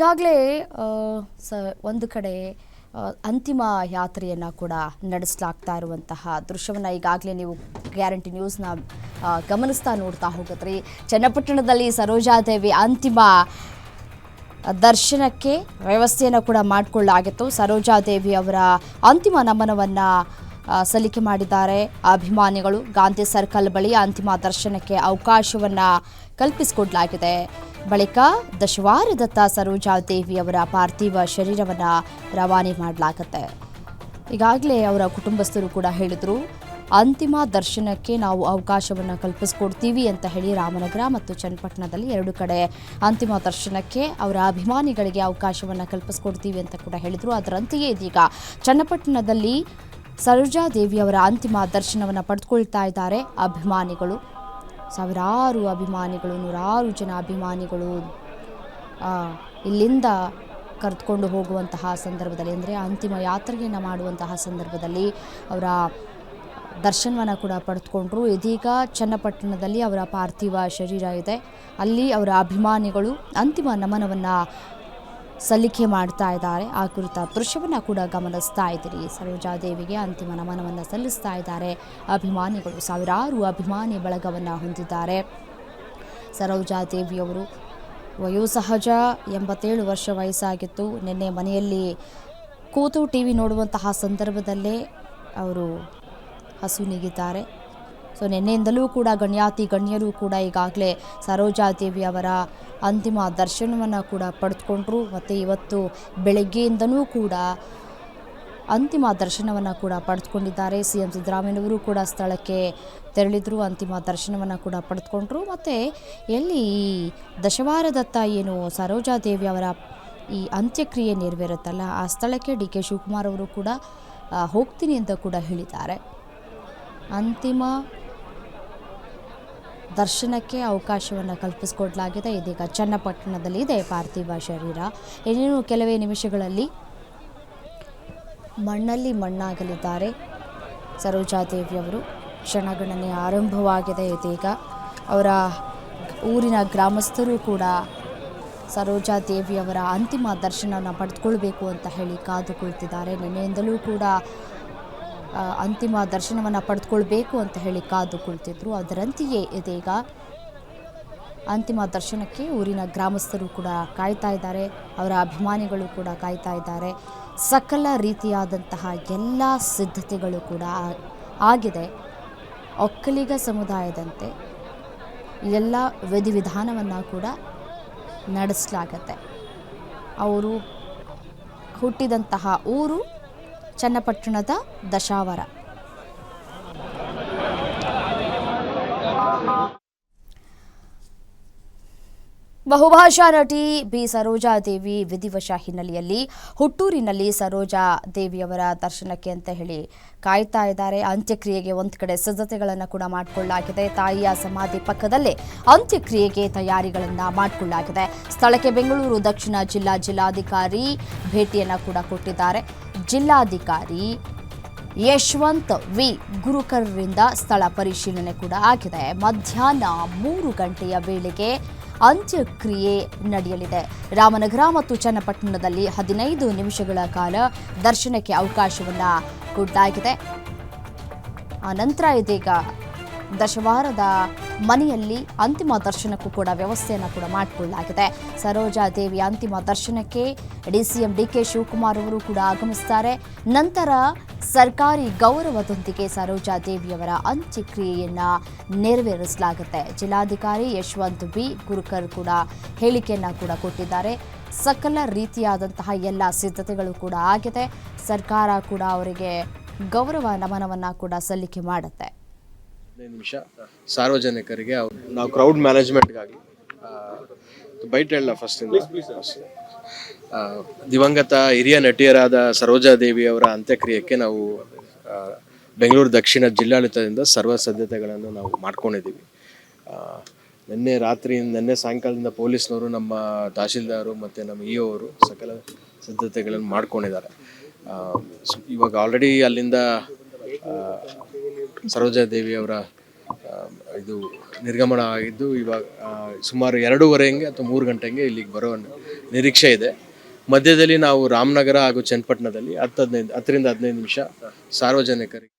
ಈಗಾಗಲೇ ಸ, ಒಂದು ಕಡೆ ಅಂತಿಮ ಯಾತ್ರೆಯನ್ನು ಕೂಡ ನಡೆಸಲಾಗ್ತಾ ಇರುವಂತಹ ದೃಶ್ಯವನ್ನು ಈಗಾಗಲೇ ನೀವು ಗ್ಯಾರಂಟಿ ನ್ಯೂಸ್ನ ಗಮನಿಸ್ತಾ ನೋಡ್ತಾ ಹೋಗಿದ್ರಿ. ಚನ್ನಪಟ್ಟಣದಲ್ಲಿ ಸರೋಜಾದೇವಿ ಅಂತಿಮ ದರ್ಶನಕ್ಕೆ ವ್ಯವಸ್ಥೆಯನ್ನು ಕೂಡ ಮಾಡಿಕೊಳ್ಳಲಾಗಿತ್ತು. ಸರೋಜಾದೇವಿ ಅವರ ಅಂತಿಮ ನಮನವನ್ನು ಸಲ್ಲಿಕೆ ಮಾಡಿದ್ದಾರೆ. ಅಭಿಮಾನಿಗಳು ಗಾಂಧಿ ಸರ್ಕಲ್ ಬಳಿ ಅಂತಿಮ ದರ್ಶನಕ್ಕೆ ಅವಕಾಶವನ್ನು ಕಲ್ಪಿಸಿಕೊಡಲಾಗಿದೆ. ಬಳಿಕ ಸರೋಜಾ ದೇವಿ ಅವರ ಪಾರ್ಥಿವ ಶರೀರವನ್ನು ರವಾನೆ ಮಾಡಲಾಗುತ್ತೆ. ಈಗಾಗಲೇ ಅವರ ಕುಟುಂಬಸ್ಥರು ಕೂಡ ಹೇಳಿದರು, ಅಂತಿಮ ದರ್ಶನಕ್ಕೆ ನಾವು ಅವಕಾಶವನ್ನು ಕಲ್ಪಿಸ್ಕೊಡ್ತೀವಿ ಅಂತ ಹೇಳಿ ರಾಮನಗರ ಮತ್ತು ಚನ್ನಪಟ್ಟಣದಲ್ಲಿ ಎರಡು ಕಡೆ ಅಂತಿಮ ದರ್ಶನಕ್ಕೆ ಅವರ ಅಭಿಮಾನಿಗಳಿಗೆ ಅವಕಾಶವನ್ನು ಕಲ್ಪಿಸ್ಕೊಡ್ತೀವಿ ಅಂತ ಕೂಡ ಹೇಳಿದರು. ಅದರಂತೆಯೇ ಇದೀಗ ಚನ್ನಪಟ್ಟಣದಲ್ಲಿ ಸರೋಜಾದೇವಿ ದೇವಿಯವರ ಅಂತಿಮ ದರ್ಶನವನ್ನು ಪಡೆದುಕೊಳ್ತಾ ಇದ್ದಾರೆ ಅಭಿಮಾನಿಗಳು. ಸಾವಿರಾರು ಅಭಿಮಾನಿಗಳು, ನೂರಾರು ಜನ ಅಭಿಮಾನಿಗಳು ಇಲ್ಲಿಂದ ಕರೆದುಕೊಂಡು ಹೋಗುವಂತಹ ಸಂದರ್ಭದಲ್ಲಿ ಅಂದರೆ ಅಂತಿಮ ಯಾತ್ರೆಯನ್ನು ಮಾಡುವಂತಹ ಸಂದರ್ಭದಲ್ಲಿ ಅವರ ದರ್ಶನವನ್ನು ಕೂಡ ಪಡೆದುಕೊಂಡ್ರು. ಇದೀಗ ಚನ್ನಪಟ್ಟಣದಲ್ಲಿ ಅವರ ಪಾರ್ಥಿವ ಶರೀರ ಇದೆ. ಅಲ್ಲಿ ಅವರ ಅಭಿಮಾನಿಗಳು ಅಂತಿಮ ನಮನವನ್ನು ಸಲ್ಲಿಕೆ ಮಾಡ್ತಾ ಇದ್ದಾರೆ. ಆ ಕುರಿತ ದೃಶ್ಯವನ್ನು ಕೂಡ ಗಮನಿಸ್ತಾ ಇದ್ದೀರಿ. ಸರೋಜಾದೇವಿಗೆ ಅಂತಿಮ ನಮನವನ್ನು ಸಲ್ಲಿಸ್ತಾ ಇದ್ದಾರೆ. ಅಭಿಮಾನಿಗಳು ಸಾವಿರಾರು ಅಭಿಮಾನಿ ಬಳಗವನ್ನು ಹೊಂದಿದ್ದಾರೆ. ಸರೋಜಾದೇವಿಯವರು ವಯೋಸಹಜ ಎಂಬತ್ತೇಳು ವರ್ಷ ವಯಸ್ಸಾಗಿತ್ತು. ನಿನ್ನೆ ಮನೆಯಲ್ಲಿ ಕೂತು ಟಿ ವಿ ನೋಡುವಂತಹ ಸಂದರ್ಭದಲ್ಲೇ ಅವರು ಹಸು ನೀಗಿದ್ದಾರೆ. ಸೊ ನಿನ್ನೆಯಿಂದಲೂ ಕೂಡ ಗಣ್ಯಾತಿ ಗಣ್ಯರು ಕೂಡ ಈಗಾಗಲೇ ಸರೋಜಾದೇವಿ ಅವರ ಅಂತಿಮ ದರ್ಶನವನ್ನು ಕೂಡ ಪಡೆದುಕೊಂಡ್ರು. ಮತ್ತು ಇವತ್ತು ಬೆಳಗ್ಗೆಯಿಂದನೂ ಕೂಡ ಅಂತಿಮ ದರ್ಶನವನ್ನು ಕೂಡ ಪಡೆದುಕೊಂಡಿದ್ದಾರೆ. ಸಿ ಎಂ ಸಿದ್ದರಾಮಯ್ಯನವರು ಕೂಡ ಸ್ಥಳಕ್ಕೆ ತೆರಳಿದ್ರು, ಅಂತಿಮ ದರ್ಶನವನ್ನು ಕೂಡ ಪಡೆದುಕೊಂಡ್ರು. ಮತ್ತು ಎಲ್ಲಿ ಈ ದಶವಾರದತ್ತ ಏನು ಸರೋಜಾದೇವಿ ಅವರ ಈ ಅಂತ್ಯಕ್ರಿಯೆ ನೆರವೇರುತ್ತಲ್ಲ, ಆ ಸ್ಥಳಕ್ಕೆ ಡಿ ಕೆ ಶಿವಕುಮಾರ್ ಅವರು ಕೂಡ ಹೋಗ್ತೀನಿ ಅಂತ ಕೂಡ ಹೇಳಿದ್ದಾರೆ. ಅಂತಿಮ ದರ್ಶನಕ್ಕೆ ಅವಕಾಶವನ್ನು ಕಲ್ಪಿಸಿಕೊಡಲಾಗಿದೆ. ಇದೀಗ ಚನ್ನಪಟ್ಟಣದಲ್ಲಿ ಇದೆ ಪಾರ್ಥಿವ ಶರೀರ. ಇನ್ನೇನು ಕೆಲವೇ ನಿಮಿಷಗಳಲ್ಲಿ ಮಣ್ಣಲ್ಲಿ ಮಣ್ಣಾಗಲಿದ್ದಾರೆ. ಸರೋಜಾದೇವಿಯವರು ಕ್ಷಣಗಣನೆ ಆರಂಭವಾಗಿದೆ. ಇದೀಗ ಅವರ ಊರಿನ ಗ್ರಾಮಸ್ಥರು ಕೂಡ ಸರೋಜಾದೇವಿಯವರ ಅಂತಿಮ ದರ್ಶನವನ್ನು ಪಡೆದುಕೊಳ್ಬೇಕು ಅಂತ ಹೇಳಿ ಕಾದು ಕುಳಿತಿದ್ದಾರೆ. ನಿನ್ನೆಯಿಂದಲೂ ಕೂಡ ಅಂತಿಮ ದರ್ಶನವನ್ನು ಪಡೆದುಕೊಳ್ಬೇಕು ಅಂತ ಹೇಳಿ ಕಾದು ಕುಳಿತಿದ್ರು. ಅದರಂತೆಯೇ ಇದೀಗ ಅಂತಿಮ ದರ್ಶನಕ್ಕೆ ಊರಿನ ಗ್ರಾಮಸ್ಥರು ಕೂಡ ಕಾಯ್ತಾ ಇದ್ದಾರೆ. ಅವರ ಅಭಿಮಾನಿಗಳು ಕೂಡ ಕಾಯ್ತಾ ಇದ್ದಾರೆ. ಸಕಲ ರೀತಿಯಾದಂತಹ ಎಲ್ಲ ಸಿದ್ಧತೆಗಳು ಕೂಡ ಆಗಿದೆ. ಒಕ್ಕಲಿಗ ಸಮುದಾಯದಂತೆ ಎಲ್ಲ ವಿಧಿವಿಧಾನವನ್ನು ಕೂಡ ನಡೆಸಲಾಗತ್ತೆ. ಅವರು ಹುಟ್ಟಿದಂತಹ ಊರು ಚನ್ನಪಟ್ಟಣದ ದಶಾವರ. ಬಹುಭಾಷಾ ನಟಿ ಬಿ. ಸರೋಜಾ ದೇವಿ ವಿಧಿವಶ ಹಿನ್ನೆಲೆಯಲ್ಲಿ ಹುಟ್ಟೂರಿನಲ್ಲಿ ಸರೋಜಾ ದೇವಿಯವರ ದರ್ಶನಕ್ಕೆ ಅಂತ ಹೇಳಿ ಕಾಯ್ತಾ ಇದ್ದಾರೆ. ಅಂತ್ಯಕ್ರಿಯೆಗೆ ಒಂದು ಕಡೆ ಸಿದ್ಧತೆಗಳನ್ನು ಕೂಡ ಮಾಡಿಕೊಳ್ಳಲಾಗಿದೆ. ತಾಯಿಯ ಸಮಾಧಿ ಪಕ್ಕದಲ್ಲೇ ಅಂತ್ಯಕ್ರಿಯೆಗೆ ತಯಾರಿಗಳನ್ನು ಮಾಡಿಕೊಳ್ಳಲಾಗಿದೆ. ಸ್ಥಳಕ್ಕೆ ಬೆಂಗಳೂರು, ದಕ್ಷಿಣ ಜಿಲ್ಲಾ ಜಿಲ್ಲಾಧಿಕಾರಿ ಭೇಟಿಯನ್ನು ಕೂಡ ಕೊಟ್ಟಿದ್ದಾರೆ. ಜಿಲ್ಲಾಧಿಕಾರಿ ಯಶವಂತ್ ವಿ. ಗುರುಕರ್ರಿಂದ ಸ್ಥಳ ಪರಿಶೀಲನೆ ಕೂಡ ಆಗಿದೆ. ಮಧ್ಯಾಹ್ನ ಮೂರು ಗಂಟೆಯ ವೇಳೆಗೆ ಅಂತ್ಯಕ್ರಿಯೆ ನಡೆಯಲಿದೆ. ರಾಮನಗರ ಮತ್ತು ಚನ್ನಪಟ್ಟಣದಲ್ಲಿ ಹದಿನೈದು ನಿಮಿಷಗಳ ಕಾಲ ದರ್ಶನಕ್ಕೆ ಅವಕಾಶವನ್ನು ಕೊಡಲಾಗಿದೆ ಆ ನಂತರ ಇದೀಗ ದಶವಾರದ ಮನೆಯಲ್ಲಿ ಅಂತಿಮ ದರ್ಶನಕ್ಕೂ ಕೂಡ ವ್ಯವಸ್ಥೆಯನ್ನು ಕೂಡ ಮಾಡಿಕೊಳ್ಳಲಾಗಿದೆ. ಸರೋಜಾ ದೇವಿ ಅಂತಿಮ ದರ್ಶನಕ್ಕೆ ಡಿಸಿಎಂ ಡಿ ಕೆ ಶಿವಕುಮಾರ್ ಅವರು ಕೂಡ ಆಗಮಿಸುತ್ತಾರೆ ನಂತರ ಸರ್ಕಾರಿ ಗೌರವದೊಂದಿಗೆ ಸರೋಜಾ ದೇವಿಯವರ ಅಂತ್ಯಕ್ರಿಯೆಯನ್ನು ನೆರವೇರಿಸಲಾಗುತ್ತೆ. ಜಿಲ್ಲಾಧಿಕಾರಿ ಯಶವಂತ್ ಬಿ. ಗುರುಕರ್ ಕೂಡ ಹೇಳಿಕೆಯನ್ನು ಕೂಡ ಕೊಟ್ಟಿದ್ದಾರೆ. ಸಕಲ ರೀತಿಯಾದಂತಹ ಎಲ್ಲ ಸಿದ್ಧತೆಗಳು ಕೂಡ ಆಗಿದೆ. ಸರ್ಕಾರ ಕೂಡ ಅವರಿಗೆ ಗೌರವ ನಮನವನ್ನು ಕೂಡ ಸಲ್ಲಿಕೆ ಮಾಡುತ್ತೆ. ಹದಿನೈದು ನಿಮಿಷ ಸಾರ್ವಜನಿಕರಿಗೆ ಅವ್ರು ನಾವು ಕ್ರೌಡ್ ಮ್ಯಾನೇಜ್ಮೆಂಟ್ಗಾಗಿ ಬೈಟ್ ಹೇಳ ಫಸ್ಟ್ ದಿವಂಗತ ಹಿರಿಯ ನಟಿಯರಾದ ಸರೋಜಾದೇವಿ ಅವರ ಅಂತ್ಯಕ್ರಿಯೆಗೆ ನಾವು ಬೆಂಗಳೂರು ದಕ್ಷಿಣ ಜಿಲ್ಲಾಡಳಿತದಿಂದ ಸರ್ವ ಸಿದ್ಧತೆಗಳನ್ನು ನಾವು ಮಾಡ್ಕೊಂಡಿದ್ದೀವಿ. ನಿನ್ನೆ ರಾತ್ರಿ ನಿನ್ನೆ ಸಾಯಂಕಾಲದಿಂದ ಪೊಲೀಸ್ನವರು ನಮ್ಮ ತಹಶೀಲ್ದಾರು ಮತ್ತು ನಮ್ಮ ಇ ಅವರು ಸಕಲ ಸಿದ್ಧತೆಗಳನ್ನು ಮಾಡ್ಕೊಂಡಿದ್ದಾರೆ. ಇವಾಗ ಆಲ್ರೆಡಿ ಅಲ್ಲಿಂದ ಆ, ಸರೋಜಾದೇವಿ ಅವರ ಇದು ನಿರ್ಗಮನ ಆಗಿದ್ದು ಇವಾಗ ಸುಮಾರು ಎರಡೂವರೆ ಹಂಗೆ ಅಥವಾ ಮೂರು ಗಂಟೆಗೆ ಇಲ್ಲಿಗೆ ಬರೋ ನಿರೀಕ್ಷೆ ಇದೆ. ಮಧ್ಯದಲ್ಲಿ ನಾವು ರಾಮನಗರ ಹಾಗೂ ಚನ್ನಪಟ್ಟಣದಲ್ಲಿ ಹತ್ತು ಹದಿನೈದು ಹತ್ತರಿಂದ ಹದಿನೈದು ನಿಮಿಷ ಸಾರ್ವಜನಿಕರಿಗೆ